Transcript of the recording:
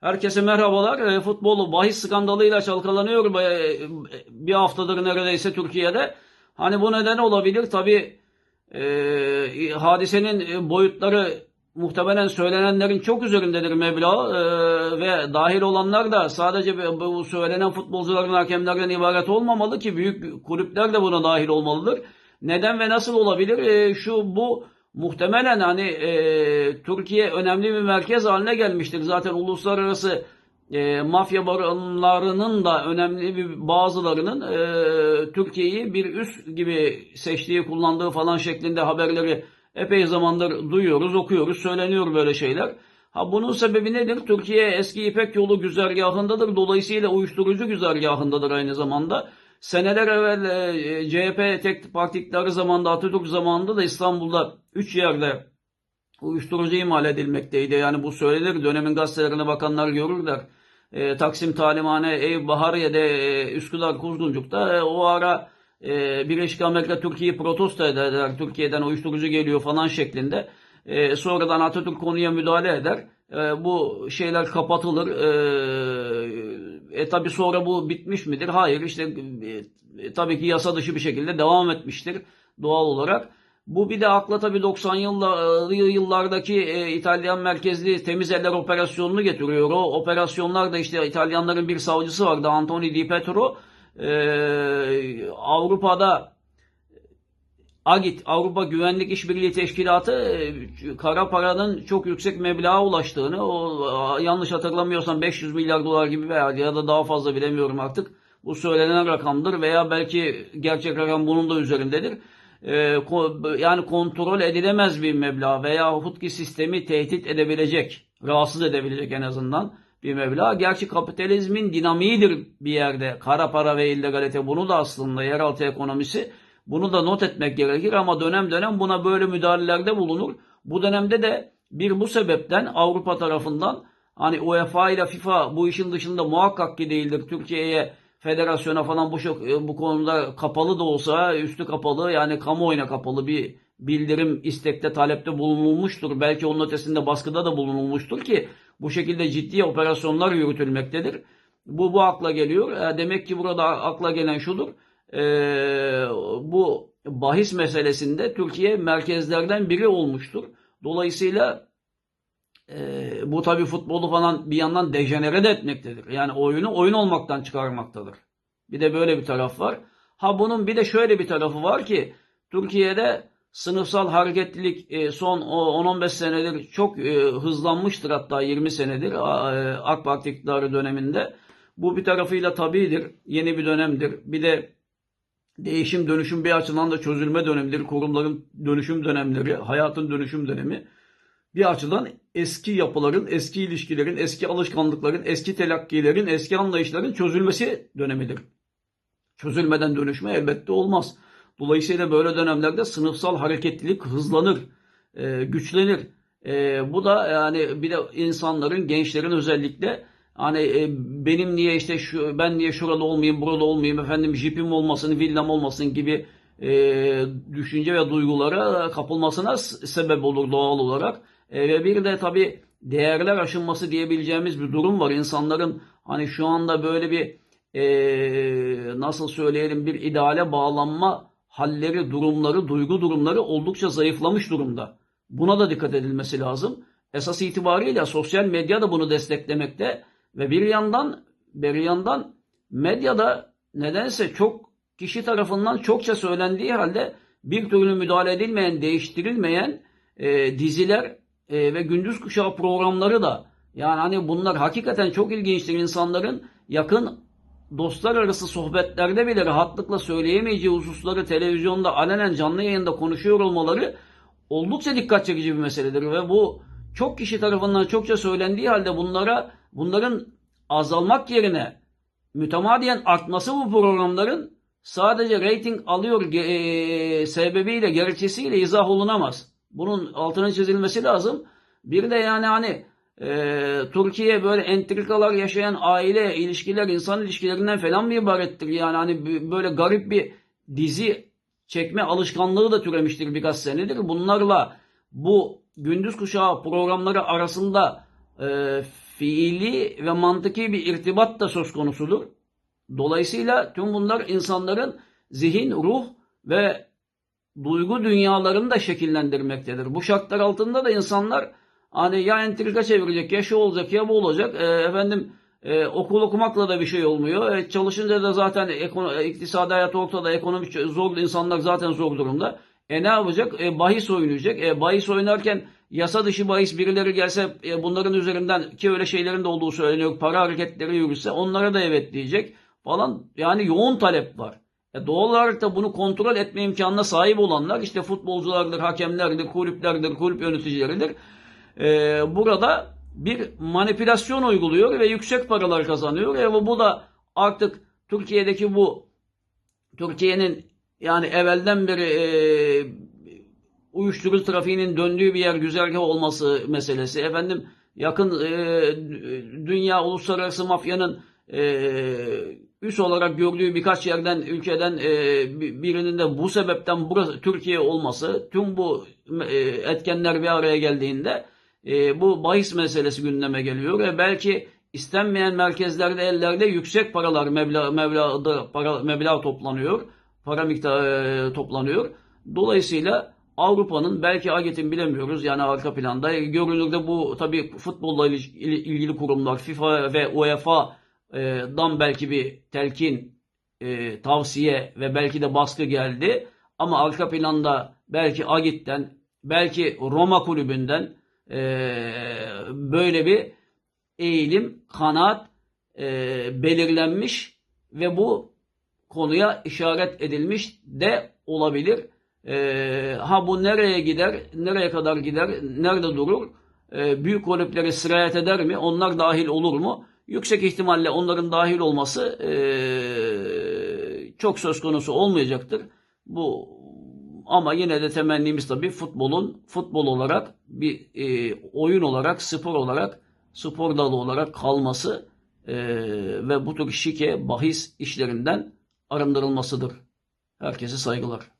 Herkese merhabalar. E, futbol bahis skandalıyla çalkalanıyor e, bir haftadır neredeyse Türkiye'de. Hani bu neden olabilir? Tabii e, hadisenin e, boyutları muhtemelen söylenenlerin çok üzerindedir meblağ e, ve dahil olanlar da sadece bu söylenen futbolcuların hakemlerden ibaret olmamalı ki büyük kulüpler de buna dahil olmalıdır. Neden ve nasıl olabilir? E, şu bu muhtemelen hani e, Türkiye önemli bir merkez haline gelmiştir. Zaten uluslararası e, mafya baronlarının da önemli bir bazılarının e, Türkiye'yi bir üs gibi seçtiği, kullandığı falan şeklinde haberleri epey zamandır duyuyoruz, okuyoruz, söyleniyor böyle şeyler. Ha bunun sebebi nedir? Türkiye eski İpek yolu güzergahındadır. Dolayısıyla uyuşturucu güzergahındadır aynı zamanda. Seneler evvel e, CHP tek parti iktidarı zamanında Atatürk zamanında da İstanbul'da 3 yerde uyuşturucu imal edilmekteydi. Yani bu söylenir. Dönemin gazetelerine bakanlar görürler. E, Taksim Talimhane, Ev, Bahariye'de, e, Üsküdar, Kuzguncuk'ta e, o ara e, Birleşik Amerika Türkiye'yi protesto ederler. Türkiye'den uyuşturucu geliyor falan şeklinde. E, sonradan Atatürk konuya müdahale eder. E, bu şeyler kapatılır. E, e tabi sonra bu bitmiş midir? Hayır işte e, tabii ki yasa dışı bir şekilde devam etmiştir doğal olarak. Bu bir de akla tabii 90 yıllar, yıllardaki e, İtalyan merkezli temiz eller operasyonunu getiriyor. O operasyonlar da işte İtalyanların bir savcısı vardı Antoni Di Petro. E, Avrupa'da AGİT, Avrupa Güvenlik İşbirliği Teşkilatı e, kara paranın çok yüksek meblağa ulaştığını, o yanlış hatırlamıyorsam 500 milyar dolar gibi veya ya da daha fazla bilemiyorum artık. Bu söylenen rakamdır veya belki gerçek rakam bunun da üzerindedir. E, yani kontrol edilemez bir meblağ veya hutki sistemi tehdit edebilecek, rahatsız edebilecek en azından bir meblağ. Gerçi kapitalizmin dinamiğidir bir yerde. Kara para ve illegalite bunu da aslında yeraltı ekonomisi bunu da not etmek gerekir ama dönem dönem buna böyle müdahalelerde bulunur. Bu dönemde de bir bu sebepten Avrupa tarafından hani UEFA ile FIFA bu işin dışında muhakkak ki değildir. Türkiye'ye federasyona falan bu, bu konuda kapalı da olsa üstü kapalı yani kamuoyuna kapalı bir bildirim istekte talepte bulunulmuştur. Belki onun ötesinde baskıda da bulunulmuştur ki bu şekilde ciddi operasyonlar yürütülmektedir. Bu bu akla geliyor. E, demek ki burada akla gelen şudur e, bu bahis meselesinde Türkiye merkezlerden biri olmuştur. Dolayısıyla e, bu tabi futbolu falan bir yandan dejenere de etmektedir. Yani oyunu oyun olmaktan çıkarmaktadır. Bir de böyle bir taraf var. Ha bunun bir de şöyle bir tarafı var ki Türkiye'de sınıfsal hareketlilik e, son 10-15 senedir çok e, hızlanmıştır hatta 20 senedir e, AK Parti iktidarı döneminde. Bu bir tarafıyla tabidir. Yeni bir dönemdir. Bir de Değişim dönüşüm bir açıdan da çözülme dönemidir. Kurumların dönüşüm dönemleri, hayatın dönüşüm dönemi. Bir açıdan eski yapıların, eski ilişkilerin, eski alışkanlıkların, eski telakkilerin, eski anlayışların çözülmesi dönemidir. Çözülmeden dönüşme elbette olmaz. Dolayısıyla böyle dönemlerde sınıfsal hareketlilik hızlanır, e, güçlenir. E, bu da yani bir de insanların, gençlerin özellikle Hani e, benim niye işte şu ben niye şurada olmayayım, burada olmayayım, efendim jipim olmasın, villam olmasın gibi e, düşünce ve duygulara kapılmasına sebep olur doğal olarak. E, ve bir de tabi değerler aşınması diyebileceğimiz bir durum var. İnsanların hani şu anda böyle bir e, nasıl söyleyelim bir ideale bağlanma halleri, durumları, duygu durumları oldukça zayıflamış durumda. Buna da dikkat edilmesi lazım. Esas itibariyle sosyal medya da bunu desteklemekte. Ve bir yandan bir yandan medyada nedense çok kişi tarafından çokça söylendiği halde bir türlü müdahale edilmeyen, değiştirilmeyen e, diziler e, ve gündüz kuşağı programları da yani hani bunlar hakikaten çok ilginçtir. İnsanların yakın dostlar arası sohbetlerde bile rahatlıkla söyleyemeyeceği hususları televizyonda alenen canlı yayında konuşuyor olmaları oldukça dikkat çekici bir meseledir. Ve bu çok kişi tarafından çokça söylendiği halde bunlara bunların azalmak yerine mütemadiyen artması bu programların sadece reyting alıyor e, sebebiyle gerekçesiyle izah olunamaz. Bunun altının çizilmesi lazım. Bir de yani hani e, Türkiye böyle entrikalar yaşayan aile ilişkiler, insan ilişkilerinden falan bir ibarettir. Yani hani böyle garip bir dizi çekme alışkanlığı da türemiştir birkaç senedir. Bunlarla bu gündüz kuşağı programları arasında e, fiili ve mantıki bir irtibat da söz konusudur. Dolayısıyla tüm bunlar insanların zihin, ruh ve duygu dünyalarını da şekillendirmektedir. Bu şartlar altında da insanlar hani ya entrika çevirecek, ya şu olacak, ya bu olacak. E, efendim e, okul okumakla da bir şey olmuyor. E, çalışınca da zaten ekono, e, iktisadi hayat ortada, ekonomi ç- zor, insanlar zaten zor durumda. E ne yapacak? E, bahis oynayacak. E, bahis oynarken yasa dışı bahis birileri gelse e, bunların üzerinden ki öyle şeylerin de olduğu söyleniyor. Para hareketleri yürüse onlara da evet diyecek falan. Yani yoğun talep var. E doğal olarak da bunu kontrol etme imkanına sahip olanlar işte futbolculardır, hakemlerdir, kulüplerdir, kulüp yöneticileridir. E, burada bir manipülasyon uyguluyor ve yüksek paralar kazanıyor. E, bu da artık Türkiye'deki bu Türkiye'nin yani evvelden beri e, uyuşturucu trafiğinin döndüğü bir yer güzergah olması meselesi. Efendim yakın e, dünya uluslararası mafyanın e, üs olarak gördüğü birkaç yerden ülkeden e, bi- birinin de bu sebepten burası Türkiye olması tüm bu e, etkenler bir araya geldiğinde e, bu bahis meselesi gündeme geliyor ve belki istenmeyen merkezlerde ellerde yüksek paralar meblağ meblağda para meblağ toplanıyor. Para miktarı e, toplanıyor. Dolayısıyla Avrupa'nın belki AGET'in bilemiyoruz yani arka planda. Görünürde bu tabii futbolla il- il- ilgili kurumlar FIFA ve UEFA'dan belki bir telkin, e, tavsiye ve belki de baskı geldi. Ama arka planda belki AGİT'ten, belki Roma kulübünden e, böyle bir eğilim, kanaat e, belirlenmiş ve bu konuya işaret edilmiş de olabilir. Ee, ha bu nereye gider, nereye kadar gider, nerede durur? Ee, büyük kulüpleri sirayet eder mi? Onlar dahil olur mu? Yüksek ihtimalle onların dahil olması ee, çok söz konusu olmayacaktır. Bu ama yine de temennimiz tabii futbolun futbol olarak bir ee, oyun olarak, spor olarak, spor dalı olarak kalması ee, ve bu tür şike, bahis işlerinden arındırılmasıdır. Herkese saygılar.